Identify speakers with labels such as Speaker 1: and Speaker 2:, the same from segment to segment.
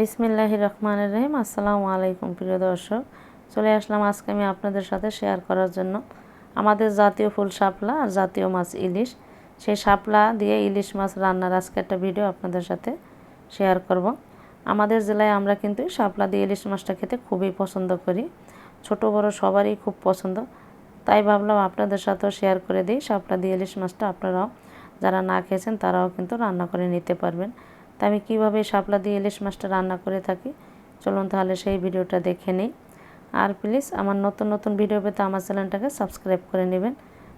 Speaker 1: বিসমিল্লাহ রহমান রহিম। আসসালামু আলাইকুম, প্রিয় দর্শক। চলে আসলাম আজকে আমি আপনাদের সাথে শেয়ার করার জন্য। আমাদের জাতীয় ফুল শাপলা আর জাতীয় মাছ ইলিশ। সেই শাপলা দিয়ে ইলিশ মাছ রান্নার আজকে একটা ভিডিও আপনাদের সাথে শেয়ার করব। আমাদের জেলায় আমরা কিন্তু শাপলা দিয়ে ইলিশ মাছটা খেতে খুবই পছন্দ করি। ছোট, বড় সবারই খুব পছন্দ। তাই ভাবলাম আপনাদের সাথেও শেয়ার করে দিই শাপলা দিয়ে ইলিশ মাছটা। আপনারাও যারা না খেয়েছেন তারাও কিন্তু রান্না করে নিতে পারবেন। আমি কীভাবে শাপলা দিয়ে ইলিশ মাছটা রান্না করে থাকি? চলুন তাহলে সেই ভিডিওটা দেখে নিই। আর প্লিজ, আমার নতুন নতুন ভিডিও পেতে আমার চ্যানেলটাকে সাবস্ক্রাইব করে নেবেন।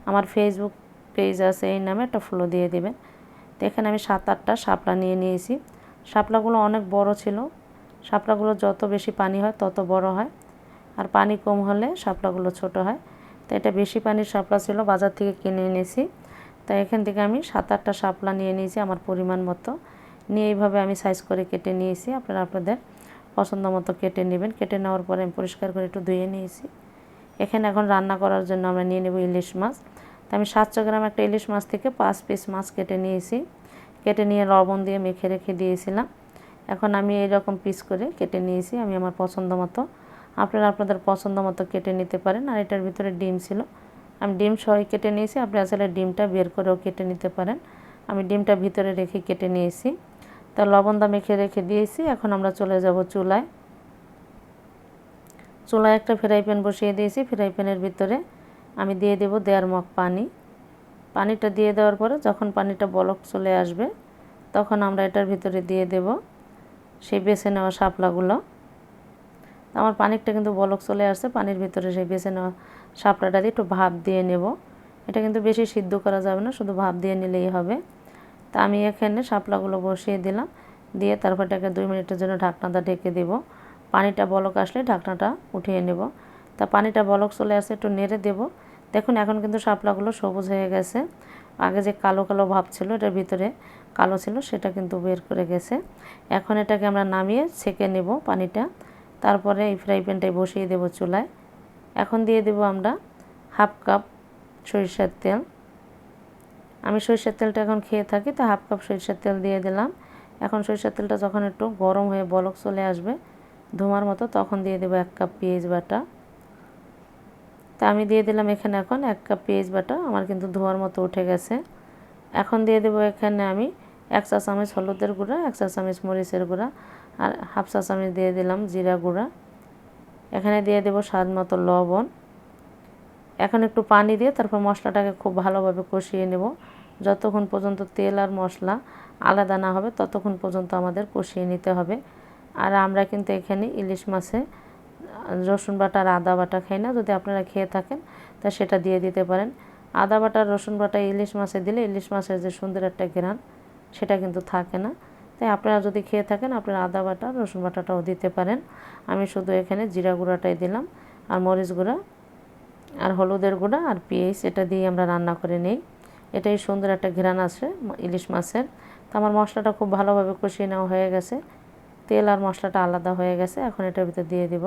Speaker 1: আমার ফেসবুক পেজ আছে, এই নামে একটা ফলো দিয়ে দেবেন। তো এখানে আমি সাত আটটা শাপলা নিয়ে নিয়েছি। শাপলাগুলো অনেক বড় ছিল। শাপলাগুলো যত বেশি পানি হয়, তত বড় হয়। আর পানি কম হলে শাপলাগুলো ছোট হয়। তো এটা বেশি পানির শাপলা ছিল, বাজার থেকে কিনে এনেছি। তাই এখান থেকে আমি সাত আটটা শাপলা নিয়ে নিয়েছি আমার পরিমাণ মতো। নিয়ে এইভাবে আমি সাইজ করে কেটে নিয়েছি। আপনারা আপনাদের পছন্দ মতো কেটে নেবেন। কেটে নেওয়ার পরে আমি পরিষ্কার করে একটু ধুয়ে নিয়েছি। এখানে এখন রান্না করার জন্য আমরা নিয়ে নেব ইলিশ মাছ। তো আমি সাতশো গ্রাম একটা ইলিশ মাছ থেকে পাঁচ পিস মাছ কেটে নিয়েছি। কেটে নিয়ে লবণ দিয়ে মেখে রেখে দিয়েছিলাম। এখন আমি এইরকম পিস করে কেটে নিয়েছি। আমি আমার পছন্দ মতো, আপনারা আপনাদের পছন্দ মতো কেটে নিতে পারেন। আর এটার ভিতরে ডিম ছিল। আমি ডিম সহ কেটে নিয়েছি। আপনি আসলে ডিমটা বের করেও কেটে নিতে পারেন। আমি ডিমটা ভিতরে রেখে কেটে নিয়েছি। তা লবণটা মেখে রেখে দিয়েছি, এখন আমরা চলে যাব চুলায়। চুলায় একটা ফ্রাই প্যান বসিয়ে দিয়েছি, ফ্রাই প্যানের ভিতরে আমি দিয়ে দেব দেড় মগ পানি। পানিটা দিয়ে দেওয়ার পরে যখন পানিটা বলক চলে আসবে, তখন আমরা এটার ভিতরে দিয়ে দেব সেই বেছে নেওয়া শাপলাগুলো। আমার পানিটা কিন্তু বলক চলে আসছে, পানির ভিতরে সেই বেছে নেওয়া শাপলাটা দিয়ে একটু ভাপ দিয়ে নেব। এটা কিন্তু বেশি সিদ্ধ করা যাবে না, শুধু ভাপ দিয়ে নিলেই হবে। তা আমি এখানে শাপলাগুলো বসিয়ে দিলাম। দিয়ে তারপর এটাকে দুই মিনিটের জন্য ঢাকনাটা ঢেকে দেব। পানিটা বলক আসলে ঢাকনাটা উঠিয়ে নেব। তা পানিটা বলক চলে আসে, একটু নেড়ে দেব। দেখুন, এখন কিন্তু শাপলাগুলো সবুজ হয়ে গেছে। আগে যে কালো কালো ভাব ছিল, এটার ভিতরে কালো ছিল, সেটা কিন্তু বের করে গেছে। এখন এটাকে আমরা নামিয়ে ছেঁকে নেব পানিটা। তারপরে এই ফ্রাই প্যানটাই বসিয়ে দেব চুলায়। এখন দিয়ে দেব আমরা হাফ কাপ সরিষার তেল। আমি সরিষার তেলটা এখন খেয়ে থাকি, তো হাফ কাপ সরিষার তেল দিয়ে দিলাম। এখন সরিষার তেলটা যখন একটু গরম হয়ে বলক চলে আসবে ধোমার মতো, তখন দিয়ে দেবো এক কাপ পেঁয়াজ বাটা। তা আমি দিয়ে দিলাম এখানে এখন এক কাপ পেঁয়াজ বাটা, আমার কিন্তু ধোয়ার মতো উঠে গেছে। এখন দিয়ে দেবো এখানে আমি এক চা চামচ হলুদের গুঁড়া, এক চা চামচ মরিচের গুঁড়া, আর হাফ চা চামচ দিয়ে দিলাম জিরা গুঁড়া। এখানে দিয়ে দেবো স্বাদ মতো লবণ। এখন একটু পানি দিয়ে তারপর মশলাটাকে খুব ভালোভাবে কষিয়ে নেব। যতক্ষণ পর্যন্ত তেল আর মশলা আলাদা না হবে, ততক্ষণ পর্যন্ত আমাদের কষিয়ে নিতে হবে। আর আমরা কিন্তু এখানে ইলিশ মাছে, রসুন বাটা আর আদা বাটা খাই না, যদি আপনারা খেয়ে থাকেন, তা সেটা দিয়ে দিতে পারেন। আদা বাটা, রসুন বাটা, ইলিশ মাছে দিলে ইলিশ মাছের যে সুন্দর একটা ঘ্রাণ, সেটা কিন্তু থাকে না। তাই আপনারা যদি খেয়ে থাকেন, আপনারা আদা বাটা, রসুন বাটাটাও দিতে পারেন। আমি শুধু এখানে জিরা গুঁড়াটাই দিলাম, আর মরিচ গুঁড়া আর হলুদের গুঁড়া আর পেঁয়াজ, এটা দিয়ে আমরা রান্না করে নিই। এটাই সুন্দর একটা ঘেরান আছে ইলিশ মাছের। তো আমার মশলাটা খুব ভালোভাবে কষিয়ে নেওয়া হয়ে গেছে। তেল আর মশলাটা আলাদা হয়ে গেছে, এখন এটার ভিতরে দিয়ে দিব।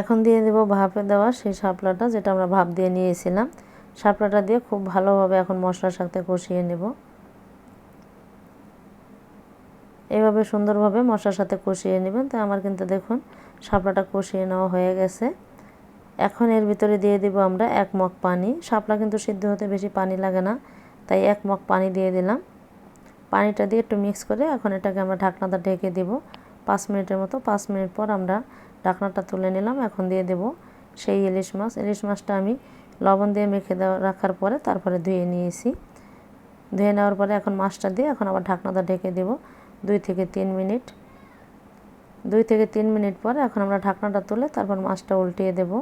Speaker 1: এখন দিয়ে দেব ভাপে দেওয়া সেই শাপলাটা, যেটা আমরা ভাপ দিয়ে নিয়েছিলাম। শাপলাটা দিয়ে খুব ভালোভাবে এখন মশলার সাথে কষিয়ে নেব। এভাবে সুন্দরভাবে মশলার সাথে কষিয়ে নেবেন। তো আমার কিন্তু দেখুন, শাপলাটা কষিয়ে নেওয়া হয়ে গেছে। এখন এর ভিতরে দিয়ে দিব আমরা এক মগ পানি। শাপলা কিন্তু সিদ্ধ হতে বেশি পানি লাগে না, তাই এক মগ পানি দিয়ে দিলাম। পানিটা দিয়ে একটু মিক্স করে এখন এটাকে আমরা ঢাকনাটা ঢেকে দেব। পাঁচ মিনিটের মতো, পাঁচ মিনিট পর আমরা ঢাকনাটা তুলে নিলাম, এখন দিয়ে দেব সেই ইলিশ মাছ। ইলিশ মাছটা আমি লবণ দিয়ে মেখে দেওয়া, রাখার পরে তারপরে ধুয়ে নিয়েছি। ধুয়ে নেওয়ার পরে এখন মাছটা দিয়ে এখন আবার ঢাকনাটা ঢেকে দেব দুই থেকে তিন মিনিট। দুই থেকে তিন মিনিট পর এখন আমরা ঢাকনাটা তুলে তারপর মাছটা উল্টিয়ে দেবো।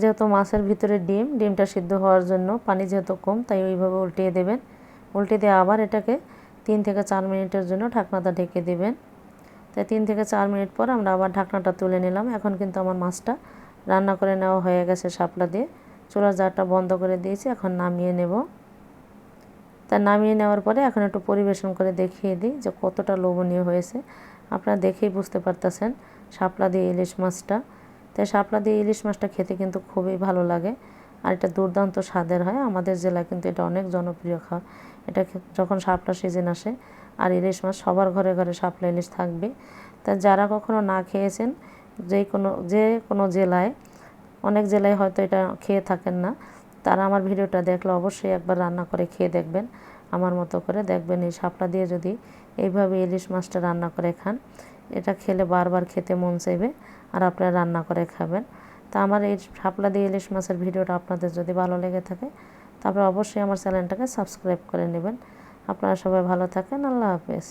Speaker 1: যেহেতু মাছের ভিতরে ডিম, ডিমটা সিদ্ধ হওয়ার জন্য পানি যেহেতু কম, তাই ওইভাবে উল্টিয়ে দেবেন। উল্টে দিয়ে আবার এটাকে তিন থেকে চার মিনিটের জন্য ঢাকনাটা ঢেকে দেবেন। তাই তিন থেকে চার মিনিট পর আমরা আবার ঢাকনাটা তুলে নিলাম। এখন কিন্তু আমার মাছটা রান্না করে নেওয়া হয়ে গেছে শাপলা দিয়ে। চুলার জারটা বন্ধ করে দিয়েছি, এখন নামিয়ে নেব। তা নামিয়ে নেওয়ার পরে এখন একটু পরিবেশন করে দেখিয়ে দিই যে কতটা লোভনীয় হয়েছে। আপনারা দেখেই বুঝতে পারতেছেন শাপলা দিয়ে ইলিশ মাছটা। তাই শাপলা দিয়ে ইলিশ মাছটা খেতে কিন্তু খুবই ভালো লাগে। আর এটা দুর্দান্ত স্বাদের হয়। আমাদের জেলায় কিন্তু এটা অনেক জনপ্রিয় খাওয়া এটা যখন শাপলা সিজন আসে, আর ইলিশ মাছ সবার ঘরে ঘরে শাপলা ইলিশ থাকবে। তা যারা কখনো না খেয়েছেন, যে কোনো যে কোনো জেলায়, অনেক জেলায় হয়তো এটা খেয়ে থাকেন না, তারা আমার ভিডিওটা দেখলে অবশ্যই একবার রান্না করে খেয়ে দেখবেন। আমার মতো করে দেখবেন এই শাপলা দিয়ে যদি এইভাবে ইলিশ মাছটা রান্না করে খান। এটা খেলে বারবার খেতে মন চাইবে আর আপনারা রান্না করে খাবেন। তা আমার এই শাপলা দিয়ে ইলিশ মাছের ভিডিওটা আপনাদের যদি ভালো লেগে থাকে তারপরে অবশ্যই আমার চ্যানেলটাকে সাবস্ক্রাইব করে নেবেন। আপনারা সবাই ভালো থাকেন, আল্লাহ হাফেজ।